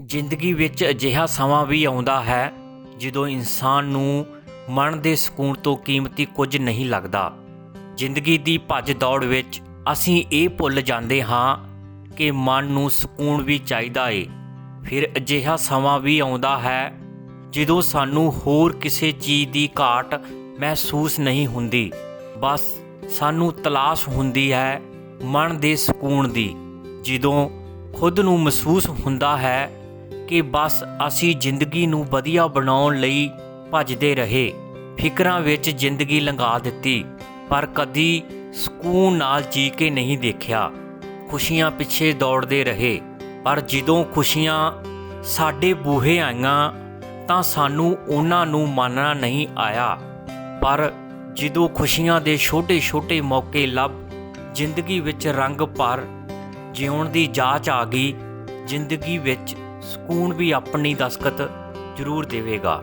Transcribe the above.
ਜ਼ਿੰਦਗੀ ਵਿੱਚ ਅਜਿਹਾ ਸਮਾਂ ਵੀ ਆਉਂਦਾ ਹੈ ਜਦੋਂ ਇਨਸਾਨ ਨੂੰ ਮਨ ਦੇ ਸਕੂਨ ਤੋਂ ਕੀਮਤੀ ਕੁਝ ਨਹੀਂ ਲੱਗਦਾ। ਜ਼ਿੰਦਗੀ ਦੀ ਭੱਜ ਦੌੜ ਵਿੱਚ ਅਸੀਂ ਇਹ ਭੁੱਲ ਜਾਂਦੇ ਹਾਂ ਕਿ ਮਨ ਨੂੰ ਸਕੂਨ ਵੀ ਚਾਹੀਦਾ ਏ। ਫਿਰ ਅਜਿਹਾ ਸਮਾਂ ਵੀ ਆਉਂਦਾ ਹੈ ਜਦੋਂ ਸਾਨੂੰ ਹੋਰ ਕਿਸੇ ਚੀਜ਼ ਦੀ ਘਾਟ ਮਹਿਸੂਸ ਨਹੀਂ ਹੁੰਦੀ। ਬਸ ਸਾਨੂੰ ਤਲਾਸ਼ ਹੁੰਦੀ ਹੈ ਮਨ ਦੇ ਸਕੂਨ ਦੀ। ਜਦੋਂ ਖੁਦ ਨੂੰ ਮਹਿਸੂਸ ਹੁੰਦਾ ਹੈ ਕਿ ਬਸ ਅਸੀਂ ਜ਼ਿੰਦਗੀ ਨੂੰ ਵਧੀਆ ਬਣਾਉਣ ਲਈ ਭੱਜਦੇ ਰਹੇ। ਫਿਕਰਾਂ ਵਿੱਚ ਜ਼ਿੰਦਗੀ ਲੰਘਾ ਦਿੱਤੀ, ਪਰ ਕਦੀ ਸਕੂਨ ਨਾਲ ਜੀ ਕੇ ਨਹੀਂ ਦੇਖਿਆ। ਖੁਸ਼ੀਆਂ ਪਿੱਛੇ ਦੌੜਦੇ ਰਹੇ, ਪਰ ਜਦੋਂ ਖੁਸ਼ੀਆਂ ਸਾਡੇ ਬੂਹੇ ਆਈਆਂ, ਤਾਂ ਸਾਨੂੰ ਉਹਨਾਂ ਨੂੰ ਮੰਨਣਾ ਨਹੀਂ ਆਇਆ। ਪਰ ਜਦੋਂ ਖੁਸ਼ੀਆਂ ਦੇ ਛੋਟੇ-ਛੋਟੇ ਮੌਕੇ ਲੱਭ, ਜ਼ਿੰਦਗੀ ਵਿੱਚ ਰੰਗ ਭਰ ਜਿਉਣ ਦੀ ਜਾਚ ਆ ਗਈ ਜ਼ਿੰਦਗੀ ਵਿੱਚ ਸਕੂਨ ਵੀ ਆਪਣੀ ਦਸਤਕ ਜ਼ਰੂਰ ਦੇਵੇਗਾ।